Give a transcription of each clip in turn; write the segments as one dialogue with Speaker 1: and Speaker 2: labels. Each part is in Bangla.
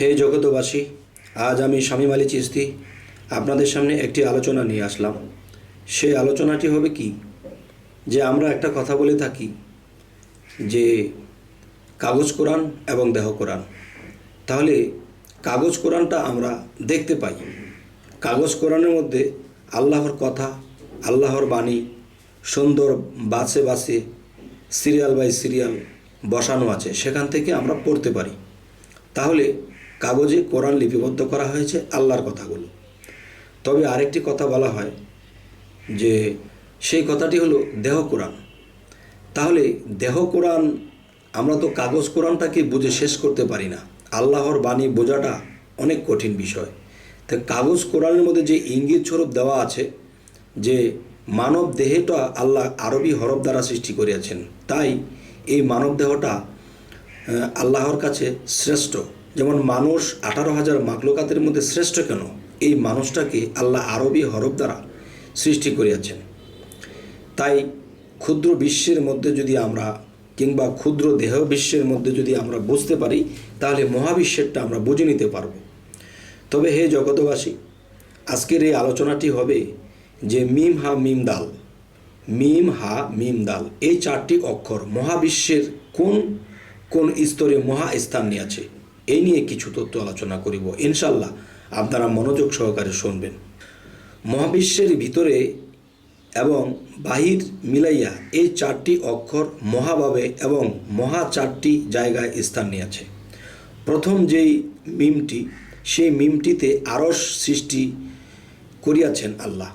Speaker 1: হে জগতবাসী, আজ আমি শামীম আলী চিস্তি আপনাদের সামনে একটি আলোচনা নিয়ে আসলাম। সেই আলোচনাটি হবে কি? যে আমরা একটা কথা বলে থাকি যে কাগজ কোরআন এবং দেহ কোরআন। তাহলে কাগজ কোরআনটা আমরা দেখতে পাই। কাগজ কোরআনের মধ্যে আল্লাহর কথা, আল্লাহর বাণী, সুন্দর বাসে বাসে, সিরিয়াল বাই সিরিয়াল বসানো আছে। সেখান থেকে আমরা পড়তে পারি। তাহলে কাগজে কোরআন লিপিবদ্ধ করা হয়েছে, আল্লাহর কথাগুলো। তবে আরেকটি কথা বলা হয় যে, সেই কথাটি হলো দেহ কোরআন। তাহলে দেহ কোরআন, আমরা তো কাগজ কোরআনটাকে বুঝে শেষ করতে পারি না। আল্লাহর বাণী বোঝাটা অনেক কঠিন বিষয়। তো কাগজ কোরআনের মধ্যে যে ইঙ্গিত স্বরূপ দেওয়া আছে, যে মানব দেহটা আল্লাহ আরবি হরফ দ্বারা সৃষ্টি করিয়াছেন, তাই এই মানব দেহটা আল্লাহর কাছে শ্রেষ্ঠ। যেমন মানুষ আঠারো হাজার মাকলুকাতের মধ্যে শ্রেষ্ঠ কেন? এই মানুষটাকে আল্লাহ আরবি হরফ দ্বারা সৃষ্টি করিয়াছেন। তাই ক্ষুদ্র বিশ্বের মধ্যে যদি আমরা কিংবা ক্ষুদ্র দেহ বিশ্বের মধ্যে যদি আমরা বুঝতে পারি, তাহলে মহাবিশ্বেরটা আমরা বুঝে নিতে পারব। তবে হে জগতবাসী আজকের এই আলোচনাটি হবে যে মিম হা মিম দাল। মিম হা মিম দাল, এই চারটি অক্ষর মহাবিশ্বের কোন কোন স্তরে মহা স্থান নিয়ে আছে এই নিয়ে কিছু তথ্য আলোচনা করিব। ইনশাল্লাহ আপনারা মনোযোগ সহকারে শুনবেন। মহাবিশ্বের ভিতরে এবং বাহির মিলাইয়া এই চারটি অক্ষর মহাভাবে এবং মহা চারটি জায়গায় স্থান নিয়েছে। প্রথম যেই মিমটি, সেই মিমটিতে আরস সৃষ্টি করিয়াছেন আল্লাহ,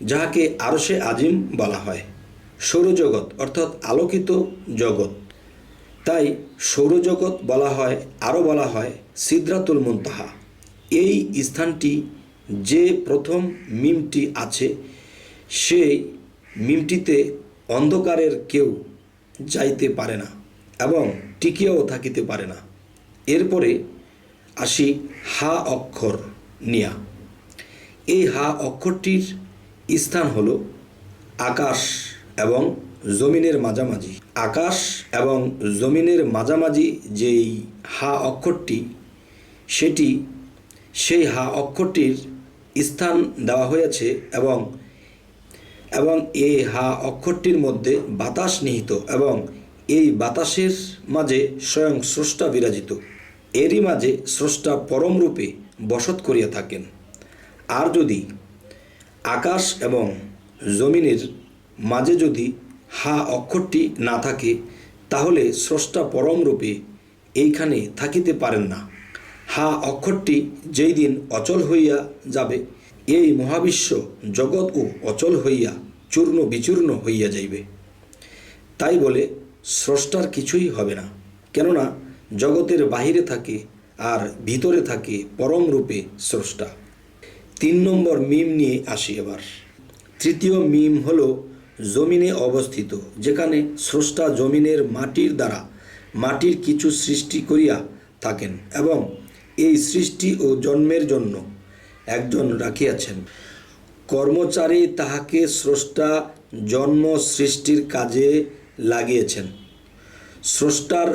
Speaker 1: যাহাকে আরসে আজিম বলা হয়। সৌরজগৎ অর্থাৎ আলোকিত জগৎ। তাই সৌরজগৎ বলা হয়, আরও বলা হয় সিদ্রাতুল মুনতাহা। এই স্থানটি যে প্রথম মিমটি আছে, সেই মিমটিতে অন্ধকারের কেউ যাইতে পারে না এবং টিকিয়াও থাকিতে পারে না। এরপরে আসি হা অক্ষর নিয়া। এই হা অক্ষরটির স্থান হল আকাশ এবং জমিনের মাঝামাঝি। আকাশ এবং জমিনের মাঝামাঝি যেই হা অক্ষরটি, সেটি সেই হা অক্ষরটির স্থান দেওয়া হয়েছে এবং এবং এই হা অক্ষরটির মধ্যে বাতাস নিহিত এবং এই বাতাসের মাঝে স্বয়ং স্রষ্টা বিরাজিত। এরই মাঝে স্রষ্টা পরমরূপে বসত করিয়া থাকেন। আর যদি আকাশ এবং জমিনের মাঝে যদি হা অক্ষরটি না থাকে, তাহলে স্রষ্টা পরমরূপে এইখানে থাকিতে পারেন না। হা অক্ষরটি যেই দিন অচল হইয়া যাবে, এই মহাবিশ্ব জগৎ ও অচল হইয়া চূর্ণ বিচূর্ণ হইয়া যাইবে। তাই বলে, স্রষ্টার কিছুই হবে না, কেননা জগতের বাহিরে থাকে আর ভিতরে থাকে পরম রূপে স্রষ্টা। তিন নম্বর মিম নিয়ে আসি এবার। তৃতীয় মিম হল জমিনে অবস্থিত, যেখানে স্রষ্টা জমিনের মাটির দ্বারা মাটির কিছু সৃষ্টি করিয়া থাকেন এবং এই সৃষ্টি ও জন্মের জন্য একজন রাখিয়াছেন। কর্মচারী তাহাকে স্রষ্টা জন্ম সৃষ্টির কাজে লাগিয়েছেন। স্রষ্টার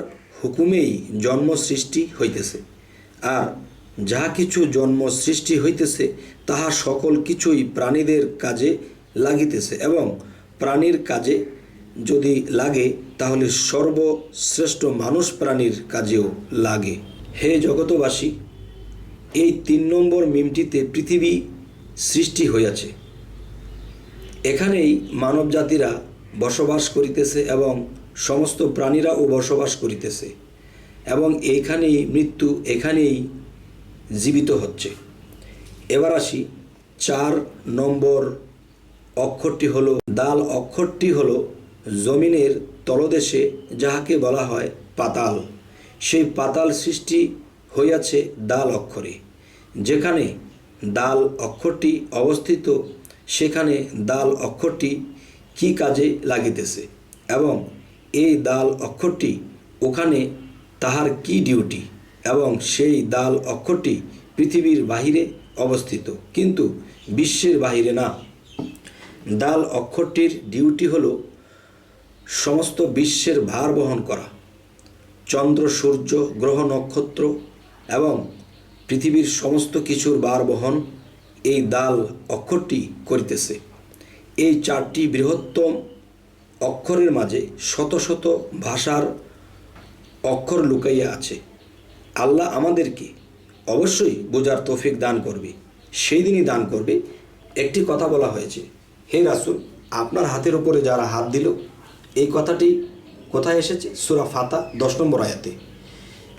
Speaker 1: হুকুমেই জন্ম সৃষ্টি হইতেছে। আর যাহা কিছু জন্ম সৃষ্টি হইতেছে, তাহা সকল কিছুই প্রাণীদের কাজে লাগিতেছে এবং প্রাণীর কাজে যদি লাগে, তাহলে সর্বশ্রেষ্ঠ মানুষ প্রাণীর কাজেও লাগে। হে জগতবাসী এই তিন নম্বর মিমটিতে পৃথিবী সৃষ্টি হইয়াছে। এখানেই মানব জাতিরা বসবাস করিতেছে এবং সমস্ত প্রাণীরাও বসবাস করিতেছে এবং এইখানেই মৃত্যু এখানেই জীবিত হচ্ছে। এবার আসি চার নম্বর অক্ষরটি হলো দাল অক্ষরটি হলো জমিনের তলদেশে যাহাকে বলা হয় পাতাল। সেই পাতাল সৃষ্টি হইয়াছে দাল অক্ষরে। যেখানে দাল অক্ষরটি অবস্থিত, সেখানে দাল অক্ষরটি কি কাজে লাগিতেছে এবং এই দাল অক্ষরটি ওখানে তাহার কি ডিউটি এবং সেই দাল অক্ষরটি পৃথিবীর বাহিরে অবস্থিত। কিন্তু বিশ্বের বাহিরে না। দাল অক্ষরটির ডিউটি হলো সমস্ত বিশ্বের ভার বহন করা। চন্দ্র, সূর্য, গ্রহ, নক্ষত্র এবং পৃথিবীর সমস্ত কিছুর বার বহন এই দাল অক্ষরটি করিতেছে। এই চারটি বৃহত্তম অক্ষরের মাঝে শত শত ভাষার অক্ষর লুকাইয়া আছে। আল্লাহ আমাদেরকে অবশ্যই বোঝার তৌফিক দান করবে। সেই দিনই দান করবে। একটি কথা বলা হয়েছে হে রাসুল, আপনার হাতের উপরে যারা হাত দিল, এই কথাটি কোথায় এসেছে? সুরা ফাতা দশ নম্বর আয়াতে।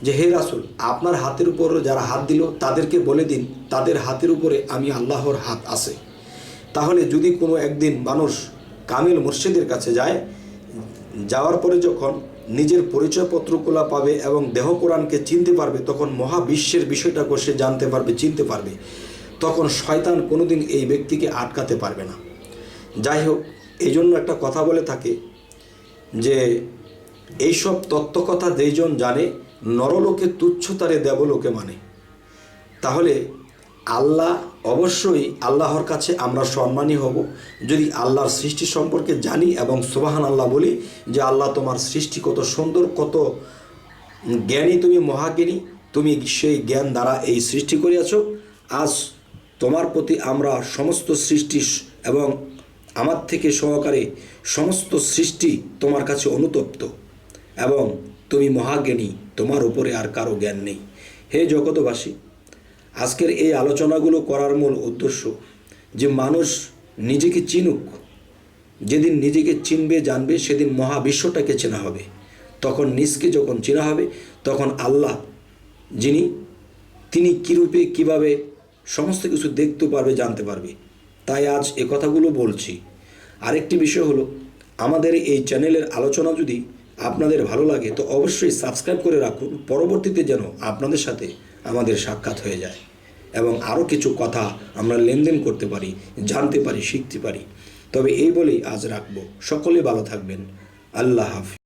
Speaker 1: যে হে রাসুল, আপনার হাতের উপর যারা হাত দিল, তাদেরকে বলে দিন, তাদের হাতের উপরে আমি আল্লাহর হাত আছে। তাহলে যদি কোনো একদিন মানুষ কামিল মুর্শিদের কাছে যায়, যাওয়ার পরে যখন নিজের পরিচয়পত্রগুলো পাবে এবং দেহ কোরআনকে চিনতে পারবে, তখন মহাবিশ্বের বিষয়টাকে সে জানতে পারবে, চিনতে পারবে। তখন শয়তান কোনোদিন এই ব্যক্তিকে আটকাতে পারবে না। যাই হোক এই জন্য একটা কথা বলে থাকে যে এইসব তত্ত্বকথা যেইজন জানে, নরলোকে তুচ্ছতারে দেবলোকে মানে। তাহলে আল্লাহ, অবশ্যই আল্লাহর কাছে আমরা সম্মানী হব। যদি আল্লাহর সৃষ্টি সম্পর্কে জানি এবং সুবাহান আল্লাহ বলি যে আল্লাহ তোমার সৃষ্টি কত সুন্দর, কত জ্ঞানী, তুমি মহাজ্ঞানী, তুমি সেই জ্ঞান দ্বারা এই সৃষ্টি করিয়াছ, আজ তোমার প্রতি আমরা সমস্ত সৃষ্টি এবং আমার থেকে সহকারে সমস্ত সৃষ্টি তোমার কাছে অনুতপ্ত এবং তুমি মহাজ্ঞানী, তোমার উপরে আর কারও জ্ঞান নেই। হে জগতবাসী আজকের এই আলোচনাগুলো করার মূল উদ্দেশ্য যে মানুষ নিজেকে চিনুক। যেদিন নিজেকে চিনবে, জানবে, সেদিন মহাবিশ্বটাকে চেনা হবে। তখন নিজকে যখন চেনা হবে, তখন আল্লাহ, যিনি, তিনি কীরূপে, কীভাবে সমস্ত কিছু দেখতে পারবে, জানতে পারবে। তাই আজ এ কথাগুলো বলছি। আরেকটি বিষয় হলো, আমাদের এই চ্যানেলের আলোচনা যদি আপনাদের ভালো লাগে, তো অবশ্যই সাবস্ক্রাইব করে রাখুন। পরবর্তীতে যেন আপনাদের সাথে আমাদের সাক্ষাৎ হয়ে যায় এবং আরও কিছু কথা আমরা লেনদেন করতে পারি, জানতে পারি, শিখতে পারি। তবে এই বলেই আজ রাখব। সকলে ভালো থাকবেন। আল্লাহ হাফিজ।